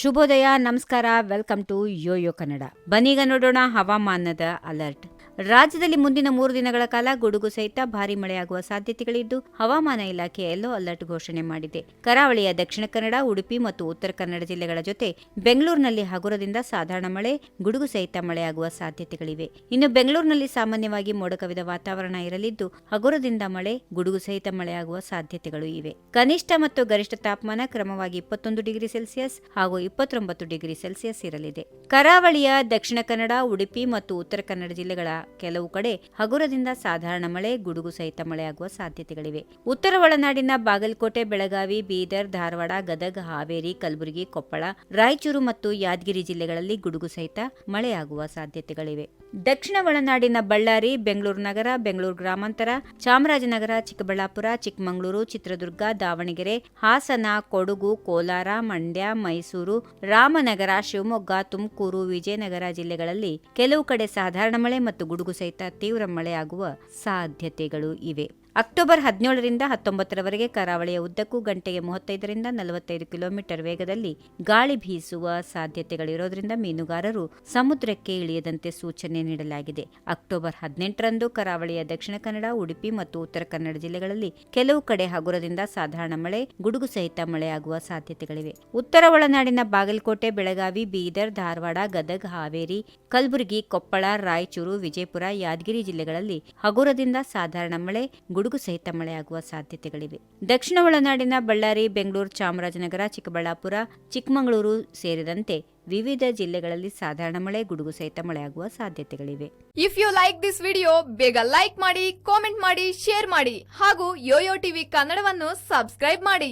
ಶುಭೋದಯ ನಮಸ್ಕಾರ welcome to YoYo Kannada. ಬನ್ನೀಗ ನೋಡೋಣ ಹವಾಮಾನದ ಅಲರ್ಟ್ ರಾಜ್ಯದಲ್ಲಿ ಮುಂದಿನ ಮೂರು ದಿನಗಳ ಕಾಲ ಗುಡುಗು ಸಹಿತ ಭಾರಿ ಮಳೆಯಾಗುವ ಸಾಧ್ಯತೆಗಳಿದ್ದು, ಹವಾಮಾನ ಇಲಾಖೆ ಯೆಲ್ಲೋ ಅಲರ್ಟ್ ಘೋಷಣೆ ಮಾಡಿದೆ. ಕರಾವಳಿಯ ದಕ್ಷಿಣ ಕನ್ನಡ, ಉಡುಪಿ ಮತ್ತು ಉತ್ತರ ಕನ್ನಡ ಜಿಲ್ಲೆಗಳ ಜೊತೆ ಬೆಂಗಳೂರಿನಲ್ಲಿ ಹಗುರದಿಂದ ಸಾಧಾರಣ ಮಳೆ, ಗುಡುಗು ಸಹಿತ ಮಳೆಯಾಗುವ ಸಾಧ್ಯತೆಗಳಿವೆ. ಇನ್ನು ಬೆಂಗಳೂರಿನಲ್ಲಿ ಸಾಮಾನ್ಯವಾಗಿ ಮೋಡಕವಿದ ವಾತಾವರಣ ಇರಲಿದ್ದು, ಹಗುರದಿಂದ ಮಳೆ, ಗುಡುಗು ಸಹಿತ ಮಳೆಯಾಗುವ ಸಾಧ್ಯತೆಗಳು ಇವೆ. ಕನಿಷ್ಠ ಮತ್ತು ಗರಿಷ್ಠ ತಾಪಮಾನ ಕ್ರಮವಾಗಿ ಇಪ್ಪತ್ತೊಂದು ಡಿಗ್ರಿ ಸೆಲ್ಸಿಯಸ್ ಹಾಗೂ ಇಪ್ಪತ್ತೊಂಬತ್ತು ಡಿಗ್ರಿ ಸೆಲ್ಸಿಯಸ್ ಇರಲಿದೆ. ಕರಾವಳಿಯ ದಕ್ಷಿಣ ಕನ್ನಡ, ಉಡುಪಿ ಮತ್ತು ಉತ್ತರ ಕನ್ನಡ ಜಿಲ್ಲೆಗಳ ಕೆಲವು ಕಡೆ ಹಗುರದಿಂದ ಸಾಧಾರಣ ಮಳೆ, ಗುಡುಗು ಸಹಿತ ಮಳೆಯಾಗುವ ಸಾಧ್ಯತೆಗಳಿವೆ. ಉತ್ತರ ಒಳನಾಡಿನ ಬಾಗಲಕೋಟೆ, ಬೆಳಗಾವಿ, ಬೀದರ್, ಧಾರವಾಡ, ಗದಗ, ಹಾವೇರಿ, ಕಲಬುರಗಿ, ಕೊಪ್ಪಳ, ರಾಯಚೂರು ಮತ್ತು ಯಾದಗಿರಿ ಜಿಲ್ಲೆಗಳಲ್ಲಿ ಗುಡುಗು ಸಹಿತ ಮಳೆಯಾಗುವ ಸಾಧ್ಯತೆಗಳಿವೆ. ದಕ್ಷಿಣ ಒಳನಾಡಿನ ಬಳ್ಳಾರಿ, ಬೆಂಗಳೂರು ನಗರ, ಬೆಂಗಳೂರು ಗ್ರಾಮಾಂತರ, ಚಾಮರಾಜನಗರ, ಚಿಕ್ಕಬಳ್ಳಾಪುರ, ಚಿಕ್ಕಮಗಳೂರು, ಚಿತ್ರದುರ್ಗ, ದಾವಣಗೆರೆ, ಹಾಸನ, ಕೊಡಗು, ಕೋಲಾರ, ಮಂಡ್ಯ, ಮೈಸೂರು, ರಾಮನಗರ, ಶಿವಮೊಗ್ಗ, ತುಮಕೂರು, ವಿಜಯನಗರ ಜಿಲ್ಲೆಗಳಲ್ಲಿ ಕೆಲವು ಕಡೆ ಸಾಧಾರಣ ಮಳೆ ಮತ್ತು ಗುಡುಗು ಸಹಿತ ತೀವ್ರ ಮಳೆಯಾಗುವ ಸಾಧ್ಯತೆಗಳು ಇವೆ. ಅಕ್ಟೋಬರ್ ಹದಿನೇಳರಿಂದ ಹತ್ತೊಂಬತ್ತರವರೆಗೆ ಕರಾವಳಿಯ ಉದ್ದಕ್ಕೂ ಗಂಟೆಗೆ ಮೂವತ್ತೈದರಿಂದ ನಲವತ್ತೈದು ಕಿಲೋಮೀಟರ್ ವೇಗದಲ್ಲಿ ಗಾಳಿ ಬೀಸುವ ಸಾಧ್ಯತೆಗಳಿರೋದ್ರಿಂದ ಮೀನುಗಾರರು ಸಮುದ್ರಕ್ಕೆ ಇಳಿಯದಂತೆ ಸೂಚನೆ ನೀಡಲಾಗಿದೆ. ಅಕ್ಟೋಬರ್ ಹದಿನೆಂಟರಂದು ಕರಾವಳಿಯ ದಕ್ಷಿಣ ಕನ್ನಡ, ಉಡುಪಿ ಮತ್ತು ಉತ್ತರ ಕನ್ನಡ ಜಿಲ್ಲೆಗಳಲ್ಲಿ ಕೆಲವು ಕಡೆ ಹಗುರದಿಂದ ಸಾಧಾರಣ ಮಳೆ, ಗುಡುಗು ಸಹಿತ ಮಳೆಯಾಗುವ ಸಾಧ್ಯತೆಗಳಿವೆ. ಉತ್ತರ ಒಳನಾಡಿನ ಬಾಗಲಕೋಟೆ, ಬೆಳಗಾವಿ, ಬೀದರ್, ಧಾರವಾಡ, ಗದಗ, ಹಾವೇರಿ, ಕಲಬುರಗಿ, ಕೊಪ್ಪಳ, ರಾಯಚೂರು, ವಿಜಯಪುರ, ಯಾದಗಿರಿ ಜಿಲ್ಲೆಗಳಲ್ಲಿ ಹಗುರದಿಂದ ಸಾಧಾರಣ ಮಳೆ ಗುಡುಗು ಸಹಿತ ಮಳೆಯಾಗುವ ಸಾಧ್ಯತೆಗಳಿವೆ. ದಕ್ಷಿಣ ಒಳನಾಡಿನ ಬಳ್ಳಾರಿ, ಬೆಂಗಳೂರು, ಚಾಮರಾಜನಗರ, ಚಿಕ್ಕಬಳ್ಳಾಪುರ, ಚಿಕ್ಕಮಗಳೂರು ಸೇರಿದಂತೆ ವಿವಿಧ ಜಿಲ್ಲೆಗಳಲ್ಲಿ ಸಾಧಾರಣ ಮಳೆ, ಗುಡುಗು ಸಹಿತ ಮಳೆಯಾಗುವ ಸಾಧ್ಯತೆಗಳಿವೆ. If you like this video ಬೇಗ ಲೈಕ್ ಮಾಡಿ ಕಾಮೆಂಟ್ ಮಾಡಿ ಶೇರ್ ಮಾಡಿ ಹಾಗೂ ಯೋಯೋ ಟಿವಿ ಕನ್ನಡವನ್ನು ಸಬ್ಸ್ಕ್ರೈಬ್ ಮಾಡಿ.